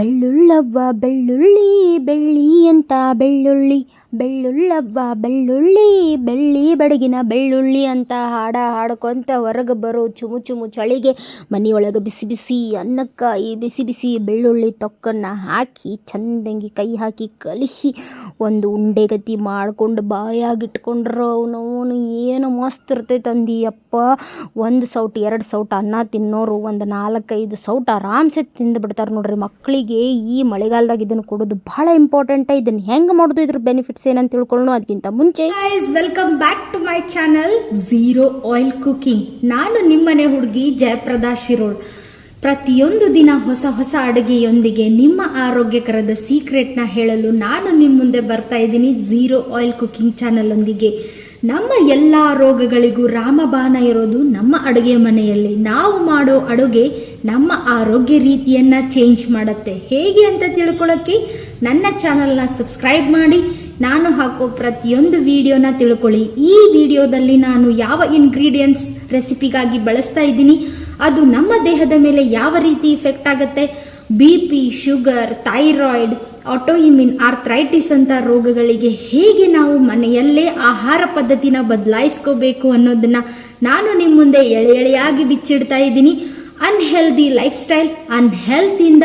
ಬೆಳ್ಳುಳ್ಳವ್ವ ಬೆಳ್ಳುಳ್ಳಿ ಬೆಳ್ಳಿ ಅಂತ ಬೆಳ್ಳುಳ್ಳಿ. ಬೆಳ್ಳುಳ್ಳವ್ವ ಬೆಳ್ಳುಳ್ಳಿ, ಬೆಳ್ಳಿ ಬಡಗಿನ ಬೆಳ್ಳುಳ್ಳಿ ಅಂತ ಹಾಡ ಹಾಡ್ಕೊತ ಹೊರಗೆ ಬರೋ ಚುಮು ಚುಮು ಚಳಿಗೆ ಮನೆಯೊಳಗೆ ಬಿಸಿ ಬಿಸಿ ಅನ್ನಕ್ಕೆ ಈ ಬಿಸಿ ಬಿಸಿ ಬೆಳ್ಳುಳ್ಳಿ ತೊಕ್ಕನ್ನು ಹಾಕಿ, ಚಂದಂಗಿ ಕೈ ಹಾಕಿ ಕಲಿಸಿ ಒಂದು ಉಂಡೆಗತಿ ಮಾಡ್ಕೊಂಡು ಬಾಯಾಗಿಟ್ಕೊಂಡ್ರೆ ಅವನವನು ಏನು ಮಸ್ತ್ ಇರ್ತೈತೆ ಅಂದಿಯಪ್ಪ. ಒಂದು ಸೌಟ್, ಎರಡು ಸೌಟ್ ಅನ್ನ ತಿನ್ನೋರು, ಒಂದು ನಾಲ್ಕೈದು ಸೌಟ್ ಆರಾಮ್ಸೆ ತಿಂದು ಬಿಡ್ತಾರೆ ನೋಡ್ರಿ ಮಕ್ಕಳಿಗೆ ಈ ಮಳೆಗಾಲದಾಗ ಇದನ್ನು ಕೊಡೋದು ಭಾಳ ಇಂಪಾರ್ಟೆಂಟ್ ಇದನ್ನು ಹೆಂಗೆ ಮಾಡೋದು ಇದ್ರ ಬೆನಿಫಿಟ್ಸ್ ಏನಂತ ತಿಳ್ಕೊಳ್ಳೋಣ ಅದಕ್ಕಿಂತ ಮುಂಚೆ. Welcome back to my channel zero oil cooking ನಾನು ನಿಮ್ಮನೆ ಹುಡುಗಿ ಜಯಪ್ರದಾ ಶಿರೋಳ್. ಪ್ರತಿಯೊಂದು ದಿನ ಹೊಸ ಹೊಸ ಅಡುಗೆಯೊಂದಿಗೆ ನಿಮ್ಮ ಆರೋಗ್ಯಕರದ ಸೀಕ್ರೆಟ್ನ ಹೇಳಲು ನಾನು ನಿಮ್ಮ ಮುಂದೆ ಬರ್ತಾ ಇದ್ದೀನಿ ಝೀರೋ ಆಯಿಲ್ ಕುಕಿಂಗ್ ಚಾನಲ್ ಒಂದಿಗೆ ನಮ್ಮ ಎಲ್ಲ ರೋಗಗಳಿಗೂ ರಾಮಬಾಣ ಇರೋದು ನಮ್ಮ ಅಡುಗೆ ಮನೆಯಲ್ಲಿ. ನಾವು ಮಾಡೋ ಅಡುಗೆ ನಮ್ಮ ಆರೋಗ್ಯ ರೀತಿಯನ್ನ ಚೇಂಜ್ ಮಾಡುತ್ತೆ. ಹೇಗೆ ಅಂತ ತಿಳ್ಕೊಳ್ಳೋಕ್ಕೆ ನನ್ನ ಚಾನಲ್ನ ಸಬ್ಸ್ಕ್ರೈಬ್ ಮಾಡಿ ನಾನು ಹಾಕೋ ಪ್ರತಿಯೊಂದು ವಿಡಿಯೋನ ತಿಳ್ಕೊಳ್ಳಿ. ಈ ವಿಡಿಯೋದಲ್ಲಿ ನಾನು ಯಾವ ಇಂಗ್ರೀಡಿಯೆಂಟ್ಸ್ ರೆಸಿಪಿಗಾಗಿ ಬಳಸ್ತಾ ಇದ್ದೀನಿ, ಅದು ನಮ್ಮ ದೇಹದ ಮೇಲೆ ಯಾವ ರೀತಿ ಇಫೆಕ್ಟ್ ಆಗುತ್ತೆ B P sugar thyroid autoimmune arthritis ಅಂತ ರೋಗಗಳಿಗೆ ಹೇಗೆ ನಾವು ಮನೆಯಲ್ಲೇ ಆಹಾರ ಪದ್ಧತಿನ ಬದಲಾಯಿಸ್ಕೋಬೇಕು ಅನ್ನೋದನ್ನ ನಾನು ನಿಮ್ಮ ಮುಂದೆ ಎಳೆ ಎಳೆಯಾಗಿ ಬಿಚ್ಚಿಡ್ತಾ ಇದ್ದೀನಿ. Unhealthy life style ಅನ್ಹೆಲ್ತಿಂದ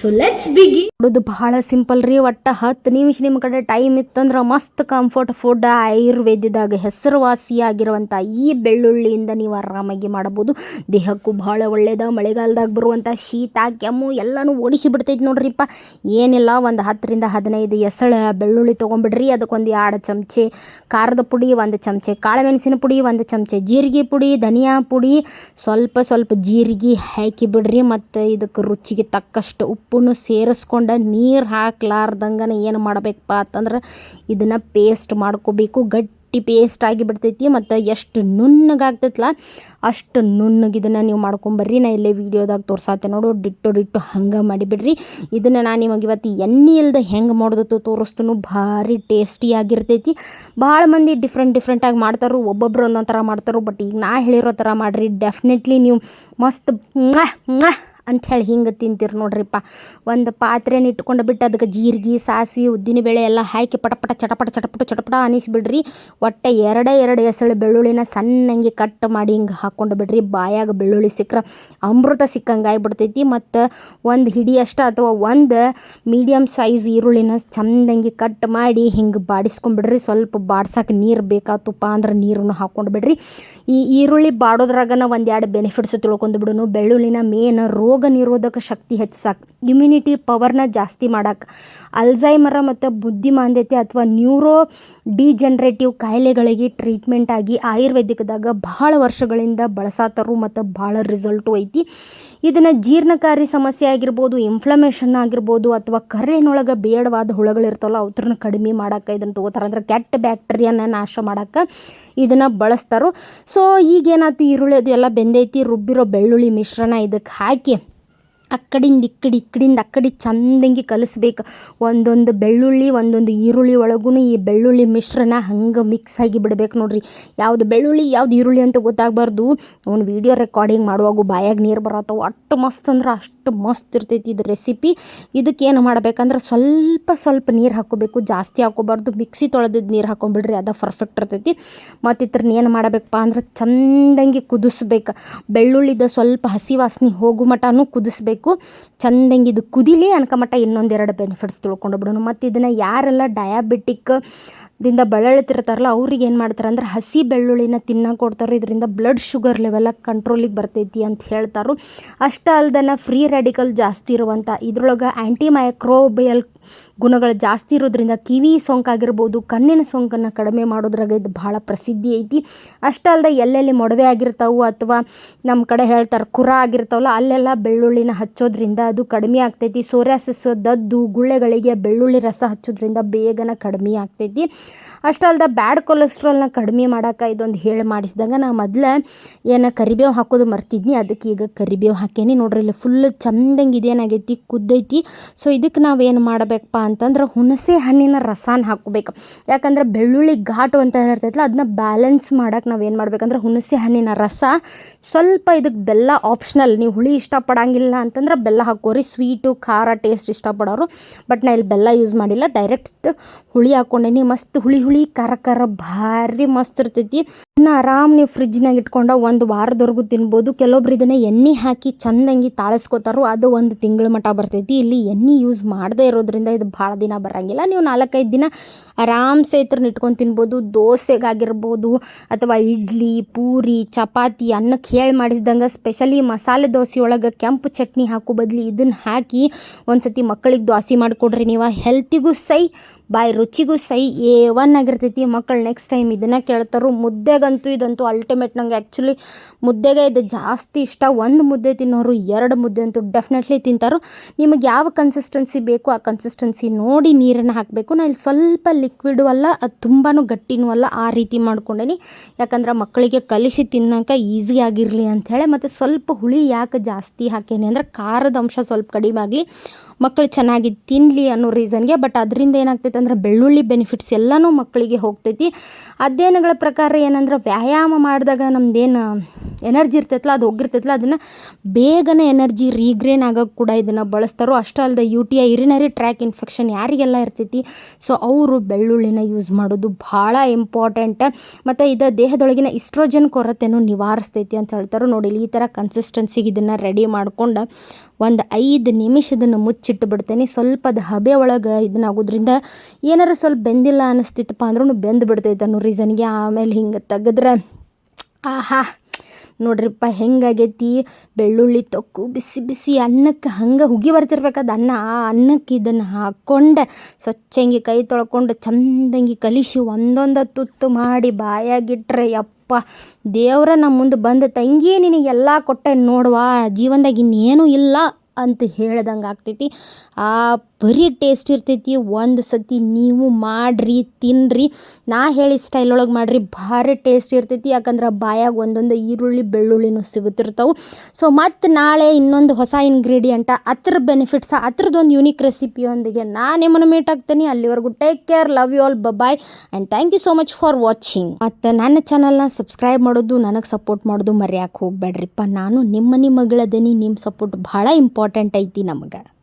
so let's ಬಿಗಿ ಮಾಡೋದು ಬಹಳ ಸಿಂಪಲ್ ರೀ, ಒಟ್ಟ ಹತ್ತು ನಿಮಿಷ ನಿಮ್ಮ ಕಡೆ ಟೈಮ್ ಇತ್ತಂದ್ರೆ ಮಸ್ತ್ ಕಂಫರ್ಟ್ ಫುಡ್ ಆಯುರ್ವೇದದಾಗ ಹೆಸರುವಾಸಿಯಾಗಿರುವಂಥ ಈ ಬೆಳ್ಳುಳ್ಳಿಯಿಂದ ನೀವು ಆರಾಮಾಗಿ ಮಾಡಬಹುದು ದೇಹಕ್ಕೂ ಬಹಳ ಒಳ್ಳೇದ, ಮಳೆಗಾಲದಾಗ ಬರುವಂಥ ಶೀತ, ಕೆಮ್ಮು ಎಲ್ಲನೂ ಓಡಿಸಿ ಬಿಡ್ತೈತಿ ನೋಡ್ರಿಪ್ಪ. ಏನಿಲ್ಲ, ಒಂದು ಹತ್ತರಿಂದ ಹದಿನೈದು ಎಸಳ ಬೆಳ್ಳುಳ್ಳಿ ತೊಗೊಂಬಿಡ್ರಿ ಅದಕ್ಕೊಂದು ಎರಡು ಚಮಚೆ ಖಾರದ ಪುಡಿ, ಒಂದು ಚಮಚೆ ಕಾಳುಮೆಣಸಿನ ಪುಡಿ, ಒಂದು ಚಮಚೆ ಜೀರಿಗೆ ಪುಡಿ, ಧನಿಯಾ ಪುಡಿ, ಸ್ವಲ್ಪ ಸ್ವಲ್ಪ ಜೀರಿಗೆ ಹಾಕಿ ಬಿಡ್ರಿ. ಮತ್ತು ಇದಕ್ಕೆ ರುಚಿಗೆ ತಕ್ಕಷ್ಟು ಉಪ್ಪನ್ನು ಸೇರಿಸ್ಕೊಂಡು ನೀರು ಹಾಕ್ಲಾರ್ದಂಗೆ ಏನು ಮಾಡಬೇಕಪ್ಪ ಅಂತಂದ್ರೆ ಇದನ್ನು ಪೇಸ್ಟ್ ಮಾಡ್ಕೋಬೇಕು. ಗಟ್ಟಿ ಪೇಸ್ಟ್ ಆಗಿ ಬಿಡ್ತೈತಿ ಮತ್ತು ಎಷ್ಟು ನುಣ್ಣಗಾಗ್ತೈತಲ್ಲ ಅಷ್ಟು ನುಣ್ಣಗೆ ಇದನ್ನು ನೀವು ಮಾಡ್ಕೊಂಬರ್ರಿ. ನಾ ಇಲ್ಲೇ ವೀಡಿಯೋದಾಗ ತೋರ್ಸತ್ತೆ ನೋಡು. ಡಿಟ್ಟು ಡಿಟ್ಟು ಹಂಗೆ ಮಾಡಿಬಿಡ್ರಿ. ಇದನ್ನು ನಾನು ನಿಮಗೆ ಇವತ್ತು ಎಣ್ಣೆ ಇಲ್ಲದೆ ಹೆಂಗೆ ಮಾಡೋದು ತೋರಿಸ್ತು ಭಾರಿ ಟೇಸ್ಟಿಯಾಗಿರ್ತೈತಿ ಭಾಳ ಮಂದಿ ಡಿಫ್ರೆಂಟ್ ಡಿಫ್ರೆಂಟಾಗಿ ಮಾಡ್ತಾರೋ ಒಬ್ಬೊಬ್ರು ಒಂದೊಂದು ಥರ ಮಾಡ್ತಾರೋ ಬಟ್ ಈಗ ನಾ ಹೇಳಿರೋ ಥರ ಮಾಡಿರಿ. ಡೆಫಿನೆಟ್ಲಿ ನೀವು ಮಸ್ತ್. ಅಂಥೇಳಿ ಹಿಂಗೆ ತಿಂತೀರಿ ನೋಡ್ರಿಪ್ಪ. ಒಂದು ಪಾತ್ರೆನ ಇಟ್ಕೊಂಡು ಬಿಟ್ಟು ಅದಕ್ಕೆ ಜೀರಿಗೆ, ಸಾಸಿವೆ ಉದ್ದಿನಬೇಳೆ ಎಲ್ಲ ಹಾಕಿ ಪಟಪಟ ಚಟಪಟ ಚಟಪಟ ಚಟಪಟ ಅನಿಸ್ಬಿಡ್ರಿ. ಒಟ್ಟೆ ಎರಡೇ ಎರಡು ಎಸಳು ಬೆಳ್ಳುಳ್ಳಿನ ಸಣ್ಣಂಗೆ ಕಟ್ ಮಾಡಿ ಹಿಂಗೆ ಹಾಕ್ಕೊಂಡು ಬಿಡ್ರಿ. ಬಾಯಾಗ ಬೆಳ್ಳುಳ್ಳಿ ಸಿಕ್ಕರೆ ಅಮೃತ ಸಿಕ್ಕಂಗೆ ಆಗಿಬಿಡ್ತೈತಿ. ಮತ್ತು ಒಂದು ಹಿಡಿಯಷ್ಟ ಅಥವಾ ಒಂದು ಮೀಡಿಯಮ್ ಸೈಜ್ ಈರುಳ್ಳಿನ ಚಂದಂಗೆ ಕಟ್ ಮಾಡಿ ಹಿಂಗೆ ಬಾಡಿಸ್ಕೊಂಡ್ಬಿಡ್ರಿ ಸ್ವಲ್ಪ ಬಾಡ್ಸೋಕೆ ನೀರು ಬೇಕಾ ತುಪ್ಪ ಅಂದ್ರೆ ನೀರನ್ನು ಹಾಕ್ಕೊಂಡು ಬಿಡ್ರಿ. ಈ ಈರುಳ್ಳಿ ಬಾಡೋದ್ರಾಗನ ಒಂದು ಎರಡು ಬೆನಿಫಿಟ್ಸ್ ತಿಳ್ಕೊಂಡು ಬಿಡೋನು. ಬೆಳ್ಳುಳ್ಳಿನ ಮೇನ್ ರೋಗ ನಿರೋಧಕ ಶಕ್ತಿ ಹೆಚ್ಚಿಸಕ್ಕೆ ಇಮ್ಯುನಿಟಿ ಪವರ್ನ ಜಾಸ್ತಿ ಮಾಡಕ್ಕೆ ಅಲ್ಝೈಮರ ಮತ್ತು ಬುದ್ಧಿಮಾಂದ್ಯತೆ ಅಥವಾ ನ್ಯೂರೋ ಡಿಜನ್ರೇಟಿವ್ ಕಾಯಿಲೆಗಳಿಗೆ ಟ್ರೀಟ್ಮೆಂಟ್ ಆಗಿ ಆಯುರ್ವೇದಿಕದಾಗ ಭಾಳ ವರ್ಷಗಳಿಂದ ಬಳಸಾತರು ಮತ್ತು ಭಾಳ ರಿಸಲ್ಟು ಐತಿ. ಇದನ್ನು ಜೀರ್ಣಕಾರಿ ಸಮಸ್ಯೆ ಆಗಿರ್ಬೋದು ಇನ್ಫ್ಲಮೇಷನ್ ಆಗಿರ್ಬೋದು ಅಥವಾ ಕರಳಿನೊಳಗೆ ಬೇಡವಾದ ಹುಳಗಳಿರ್ತಾವಲ್ಲ ಅವ್ರನ್ನ ಕಡಿಮೆ ಮಾಡೋಕ್ಕೆ ಇದನ್ನು ತೊಗೋತಾರೆ. ಅಂದ್ರೆ ಕೆಟ್ಟ ಬ್ಯಾಕ್ಟೀರಿಯಾನ ನಾಶ ಮಾಡೋಕ್ಕೆ ಇದನ್ನು ಬಳಸ್ತಾರೋ. ಸೊ ಈಗೇನಾಯ್ತು ಈರುಳ್ಳಿ ಅದು ಎಲ್ಲ ಬೆಂದೈತಿ, ರುಬ್ಬಿರೋ ಬೆಳ್ಳುಳ್ಳಿ ಮಿಶ್ರಣ ಇದಕ್ಕೆ ಹಾಕಿ ಅಕ್ಕಡಿಂದ ಇಕ್ಕಡಿ, ಇಕ್ಕಡಿಂದ ಅಕ್ಕಡಿ ಚಂದಂಗಿ ಕಲಿಸ್ಬೇಕು. ಒಂದೊಂದು ಬೆಳ್ಳುಳ್ಳಿ, ಒಂದೊಂದು ಈರುಳ್ಳಿ ಒಳಗೂ ಈ ಬೆಳ್ಳುಳ್ಳಿ ಮಿಶ್ರಣ ಹಂಗೆ ಮಿಕ್ಸ್ ಆಗಿ ಬಿಡ್ಬೇಕು ನೋಡಿರಿ. ಯಾವುದು ಬೆಳ್ಳುಳ್ಳಿ, ಯಾವ್ದು ಈರುಳ್ಳಿ ಅಂತ ಗೊತ್ತಾಗಬಾರ್ದು. ಅವ್ನು ವೀಡಿಯೋ ರೆಕಾರ್ಡಿಂಗ್ ಮಾಡುವಾಗ ಬಾಯಾಗ ನೀರು ಬರತ್ತವು. ಅಷ್ಟು ಮಸ್ತ್ ಅಂದ್ರೆ ಅಷ್ಟು ಮಸ್ತ್ ಇರ್ತೈತಿ ಇದು ರೆಸಿಪಿ ಇದಕ್ಕೆ ಏನು ಮಾಡ್ಬೇಕಂದ್ರೆ ಸ್ವಲ್ಪ ಸ್ವಲ್ಪ ನೀರು ಹಾಕೋಬೇಕು. ಜಾಸ್ತಿ ಹಾಕೋಬಾರ್ದು. ಮಿಕ್ಸಿ ತೊಳೆದಿದ್ದು ನೀರು ಹಾಕೊಂಡ್ಬಿಡ್ರಿ ಅದು ಪರ್ಫೆಕ್ಟ್ ಇರ್ತೈತಿ. ಮತ್ತು ಇದ್ರನ್ನ ಏನು ಮಾಡಬೇಕಪ್ಪ ಅಂದ್ರೆ ಚಂದಂಗಿ ಕುದಿಸ್ಬೇಕು. ಬೆಳ್ಳುಳ್ಳಿದ ಸ್ವಲ್ಪ ಹಸಿ ವಾಸನೆ ಹೋಗು ಮಟನೂ ಕುದಿಸ್ಬೇಕು. ಚಂದಂಗೆ ಇದು ಕುದಿಲಿ ಅನ್ಕಮಟ್ಟ ಇನ್ನೊಂದೆರಡು ಬೆನಿಫಿಟ್ಸ್ ತಿಳ್ಕೊಂಡು ಬಿಡೋಣ. ಮತ್ತು ಇದನ್ನು ಯಾರೆಲ್ಲ ಡಯಾಬಿಟಿಕ್ ದಿಂದ ಬಳಲುತ್ತಿರ್ತಾರಲ್ಲ, ಅವ್ರಿಗೆ ಏನು ಮಾಡ್ತಾರೆ ಅಂದ್ರೆ ಹಸಿ ಬೆಳ್ಳುಳ್ಳಿನ ತಿನ್ನಕ್ಕೆ ಕೊಡ್ತಾರೆ ಇದರಿಂದ ಬ್ಲಡ್ ಶುಗರ್ ಲೆವೆಲ್ಲ ಕಂಟ್ರೋಲಿಗೆ ಬರ್ತೈತಿ ಅಂತ ಹೇಳ್ತಾರೋ ಅಷ್ಟೇ ಅಲ್ದನ ಫ್ರೀ ರೆಡಿಕಲ್ ಜಾಸ್ತಿ ಇರುವಂಥ ಇದ್ರೊಳಗೆ ಆ್ಯಂಟಿ ಮೈಕ್ರೋಬಿಯಲ್ ಗುಣಗಳು ಜಾಸ್ತಿ ಇರೋದ್ರಿಂದ ಕಿವಿ ಸೋಂಕಾಗಿರ್ಬೋದು ಕಣ್ಣಿನ ಸೋಂಕನ್ನು ಕಡಿಮೆ ಮಾಡೋದ್ರಾಗ ಇದು ಭಾಳ ಪ್ರಸಿದ್ಧಿ ಐತಿ. ಅಷ್ಟೇ ಅಲ್ಲದೆ ಎಲ್ಲೆಲ್ಲಿ ಮೊಡವೆ ಆಗಿರ್ತಾವು ಅಥವಾ ನಮ್ಮ ಕಡೆ ಹೇಳ್ತಾರೆ ಕುರ ಆಗಿರ್ತಾವಲ್ಲ, ಅಲ್ಲೆಲ್ಲ ಬೆಳ್ಳುಳ್ಳಿನ ಹಚ್ಚೋದ್ರಿಂದ ಅದು ಕಡಿಮೆ ಆಗ್ತೈತಿ. ಸೋರ್ಯಾಸಿಸ್, ದದ್ದು, ಗುಳ್ಳೆಗಳಿಗೆ ಬೆಳ್ಳುಳ್ಳಿ ರಸ ಹಚ್ಚೋದ್ರಿಂದ ಬೇಗನ ಕಡಿಮೆ ಆಗ್ತೈತಿ. ಅಷ್ಟೇ ಅಲ್ಲದೆ ಬ್ಯಾಡ್ ಕೊಲೆಸ್ಟ್ರಾಲ್ನ ಕಡಿಮೆ ಮಾಡೋಕೆ ಇದೊಂದು ಹೇಳಿ ಮಾಡಿಸಿದಾಗ ನಾ ಮೊದಲು ಏನು ಕರಿಬೇವು ಹಾಕೋದು ಮರ್ತಿದ್ನಿ, ಅದಕ್ಕೆ ಈಗ ಕರಿಬೇವು ಹಾಕೇನಿ ನೋಡ್ರಿ, ಇಲ್ಲಿ ಫುಲ್ ಚಂದಂಗೆ ಇದೇನಾಗೈತಿ, ಕುದ್ದೈತಿ. ಸೊ ಇದಕ್ಕೆ ನಾವೇನು ಮಾಡಬೇಕಪ್ಪ ಅಂತಂದ್ರೆ ಹುಣಸೆ ಹಣ್ಣಿನ ರಸಾನ ಹಾಕ್ಬೇಕು ಯಾಕಂದ್ರೆ ಬೆಳ್ಳುಳ್ಳಿ ಘಾಟು ಅಂತ ಇರ್ತೈತಲ್ಲ ಅದನ್ನ ಬ್ಯಾಲೆನ್ಸ್ ಮಾಡೋಕೆ ಏನು ಮಾಡ್ಬೇಕಂದ್ರೆ ಹುಣಸೆ ಹಣ್ಣಿನ ರಸ, ಸ್ವಲ್ಪ ಇದಕ್ಕೆ ಬೆಲ್ಲ ಆಪ್ಷನಲ್ ನೀವು ಹುಳಿ ಇಷ್ಟಪಡಂಗಿಲ್ಲ ಅಂತಂದ್ರೆ ಬೆಲ್ಲ ಹಾಕೋರಿ ಸ್ವೀಟು ಖಾರ ಟೇಸ್ಟ್ ಇಷ್ಟಪಡೋರು. ಬಟ್ ನಾ ಇಲ್ಲಿ ಬೆಲ್ಲ ಯೂಸ್ ಮಾಡಿಲ್ಲ ಡೈರೆಕ್ಟ್ ಹುಳಿ ಹಾಕ್ಕೊಂಡೇನಿ. ಮಸ್ತ್ ಹುಳಿ ಹುಳಿ ಖಾರ ಖಾರ ಭಾರಿ ಮಸ್ತ್ ಇರ್ತೈತಿ. ಇನ್ನು ಆರಾಮ್ ನೀವು ಫ್ರಿಜ್ನಾಗ ಇಟ್ಕೊಂಡು ಒಂದು ವಾರದವರೆಗೂ ತಿನ್ಬೋದು. ಕೆಲವೊಬ್ರು ಇದನ್ನು ಎಣ್ಣೆ ಹಾಕಿ ಚಂದಂಗಿ ತಾಳಿಸ್ಕೋತಾರೋ ಅದು ಒಂದು ತಿಂಗಳ ಮಟ್ಟ ಬರ್ತೈತಿ. ಇಲ್ಲಿ ಎಣ್ಣೆ ಯೂಸ್ ಮಾಡದೇ ಇರೋದ್ರಿಂದ ಇದು ಭಾಳ ದಿನ ಬರಂಗಿಲ್ಲ. ನೀವು ನಾಲ್ಕೈದು ದಿನ ಆರಾಮ್ ಇತ್ರನ್ನ ಇಟ್ಕೊಂಡು ತಿನ್ಬೋದು. ದೋಸೆಗಾಗಿರ್ಬೋದು ಅಥವಾ ಇಡ್ಲಿ, ಪೂರಿ, ಚಪಾತಿ ಅನ್ನಕ್ಕೆ ಹೇಳಿ ಮಾಡಿಸ್ದಂಗೆ ಸ್ಪೆಷಲಿ ಮಸಾಲೆ ದೋಸೆ ಒಳಗೆ ಕೆಂಪು ಚಟ್ನಿ ಹಾಕೋ ಬದಲು ಇದನ್ನು ಹಾಕಿ ಒಂದು ಸತಿ ಮಕ್ಕಳಿಗೆ ದೋಸೆ ಮಾಡಿಕೊಡ್ರಿ. ನೀವು ಹೆಲ್ತಿಗೂ ಸೈ ಬಾಯಿ ರುಚಿಗೂ ಸೈ ಎ ಒನ್ ಆಗಿರ್ತೈತಿ ಮಕ್ಕಳು ನೆಕ್ಸ್ಟ್ ಟೈಮ್ ಇದನ್ನು ಕೇಳ್ತಾರು ಮುದ್ದೆಗಂತೂ ಇದಂತೂ ಅಲ್ಟಿಮೇಟ್ ನಂಗೆ ಆ್ಯಕ್ಚುಲಿ ಮುದ್ದೆಗೆ ಇದು ಜಾಸ್ತಿ ಇಷ್ಟ. ಒಂದು ಮುದ್ದೆ ತಿನ್ನೋರು, ಎರಡು ಮುದ್ದೆ ಅಂತೂ ಡೆಫಿನೆಟ್ಲಿ ತಿಂತಾರೋ ನಿಮಗೆ ಯಾವ ಕನ್ಸಿಸ್ಟೆನ್ಸಿ ಬೇಕು ಆ ಕನ್ಸಿಸ್ಟೆನ್ಸಿ ನೋಡಿ ನೀರನ್ನು ಹಾಕಬೇಕು. ನಾನು ಇಲ್ಲಿ ಸ್ವಲ್ಪ ಲಿಕ್ವಿಡು ಅಲ್ಲ, ಅದು ತುಂಬಾ ಗಟ್ಟಿನೂ ಅಲ್ಲ, ಆ ರೀತಿ ಮಾಡ್ಕೊಂಡೇನಿ. ಯಾಕಂದ್ರೆ ಮಕ್ಕಳಿಗೆ ಕಲಿಸಿ ತಿನ್ನೋಕೆ ಈಸಿ ಆಗಿರಲಿ ಅಂಥೇಳಿ ಮತ್ತು ಸ್ವಲ್ಪ ಹುಳಿ ಯಾಕೆ ಜಾಸ್ತಿ ಹಾಕೇನಿ ಅಂದ್ರೆ ಖಾರದ ಅಂಶ ಸ್ವಲ್ಪ ಕಡಿಮೆ ಆಗಲಿ. ಮಕ್ಕಳು ಚೆನ್ನಾಗಿ ತಿನ್ನಲಿ ಅನ್ನೋ ರೀಸನ್ಗೆ ಬಟ್ ಅದರಿಂದ ಏನಾಗ್ತೈತೆ? ಅಂದ್ರೆ ಬೆಳ್ಳುಳ್ಳಿ ಬೆನಿಫಿಟ್ಸ್ ಎಲ್ಲನೂ ಮಕ್ಕಳಿಗೆ ಹೋಗ್ತೈತಿ. ಅಧ್ಯಯನಗಳ ಪ್ರಕಾರ ಏನಂದ್ರೆ ವ್ಯಾಯಾಮ ಮಾಡಿದಾಗ ನಮ್ದೇನು ಎನರ್ಜಿ ಇರ್ತೈತಲ್ಲ ಅದು ಹೋಗಿರ್ತೈತಲ್ಲ ಅದನ್ನು ಬೇಗನೆ ಎನರ್ಜಿ ರೀಗ್ರೇನ್ ಆಗೋಕ್ಕೆ ಕೂಡ ಇದನ್ನು ಬಳಸ್ತಾರೋ ಅಷ್ಟೇ ಅಲ್ಲದೆ U T I urinary tract infection ಯಾರಿಗೆಲ್ಲ ಇರ್ತೈತಿ. ಸೊ ಅವರು ಬೆಳ್ಳುಳ್ಳಿನ ಯೂಸ್ ಮಾಡೋದು ಭಾಳ ಇಂಪಾರ್ಟೆಂಟ್ ಮತ್ತು ಇದು ದೇಹದೊಳಗಿನ ಇಸ್ಟ್ರೋಜನ್ ಕೊರತೆಯನ್ನು ನಿವಾರಿಸ್ತೈತಿ ಅಂತ ಹೇಳ್ತಾರೆ ನೋಡಿ ಈ ಥರ ಕನ್ಸಿಸ್ಟೆನ್ಸಿಗೆ ಇದನ್ನು ರೆಡಿ ಮಾಡ್ಕೊಂಡು ಒಂದು ಐದು ನಿಮಿಷ ಇದನ್ನು ಮುಚ್ಚಿಟ್ಟು ಬಿಡ್ತೇನೆ ಸ್ವಲ್ಪದ ಹಬೆ ಒಳಗೆ ಇದನ್ನ ಆಗೋದ್ರಿಂದ ಏನಾರು ಸ್ವಲ್ಪ ಬೆಂದಿಲ್ಲ ಅನ್ನಿಸ್ತಿತ್ತಪ್ಪ ಅಂದ್ರೂ ಬೆಂದು ಬಿಡ್ತೈತೆ ಅನ್ನೋ ರೀಸನ್ಗೆ ಆಮೇಲೆ ಹಿಂಗೆ ತೆಗೆದ್ರೆ ಆಹಾ, ನೋಡ್ರಿಪ್ಪ ಹೆಂಗಾಗೈತಿ? ಬೆಳ್ಳುಳ್ಳಿ ತೊಕ್ಕು, ಬಿಸಿ ಬಿಸಿ ಅನ್ನಕ್ಕೆ ಹಂಗೆ ಹುಗಿ ಬರ್ತಿರ್ಬೇಕಾದ ಅನ್ನ. ಆ ಅನ್ನಕ್ಕೆ ಇದನ್ನು ಹಾಕ್ಕೊಂಡು, ಸ್ವಚ್ಛಂಗಿ ಕೈ ತೊಳ್ಕೊಂಡು ಚಂದಂಗಿ ಕಲಿಸಿ ಒಂದೊಂದು ತುತ್ತು ಮಾಡಿ ಬಾಯಾಗಿಟ್ರೆ, ಯಪ್ಪ, ದೇವ್ರ ನಮ್ಮ ಮುಂದೆ ಬಂದ ತಂಗಿ ನಿನಗೆಲ್ಲ ಕೊಟ್ಟೆ ನೋಡುವ. ಜೀವನದಾಗ ಇನ್ನೇನು ಇಲ್ಲ. ಅಂತ ಹೇಳ್ದಂಗೆ ಆಗ್ತೈತಿ. ಆ, ಬರೀ ಟೇಸ್ಟ್ ಇರ್ತೈತಿ. ಒಂದು ಸತಿ ನೀವು ಮಾಡಿರಿ ತಿನ್ನಿರಿ ನಾ ಹೇಳಿ ಸ್ಟೈಲ್ ಒಳಗೆ ಮಾಡಿರಿ, ಭಾರಿ ಟೇಸ್ಟ್ ಇರ್ತೈತಿ. ಯಾಕಂದ್ರೆ ಬಾಯಾಗ ಒಂದೊಂದು ಈರುಳ್ಳಿ, ಬೆಳ್ಳುಳ್ಳಿನೂ ಸಿಗುತ್ತಿರ್ತವೆ. ಸೊ ಮತ್ತು ನಾಳೆ ಇನ್ನೊಂದು ಹೊಸ ಇಂಗ್ರೀಡಿಯೆಂಟ ಅದ್ರ ಬೆನಿಫಿಟ್ಸ ಅದ್ರದ್ದೊಂದು ಯುನೀಕ್ ರೆಸಿಪಿಯೊಂದಿಗೆ ನಾನು ನಿಮ್ಮನ್ನು ಮೀಟ್ ಆಗ್ತೀನಿ. ಅಲ್ಲಿವರೆಗೂ take care love you all bye and thank you so much for watching ಮತ್ತು ನನ್ನ ಚಾನಲ್ನ ಸಬ್ಸ್ಕ್ರೈಬ್ ಮಾಡೋದು, ನನಗೆ ಸಪೋರ್ಟ್ ಮಾಡೋದು ಮರ್ಯಾಕೆ ಹೋಗಬೇಡ್ರಿಪ್ಪ. ನಾನು ನಿಮ್ಮ ಮಗಳದನಿ ನಿಮ್ಮ ಸಪೋರ್ಟ್ ಭಾಳ ಇಂಪಾರ್ಟೆಂಟ್ ಐತಿ ನಮಗೆ.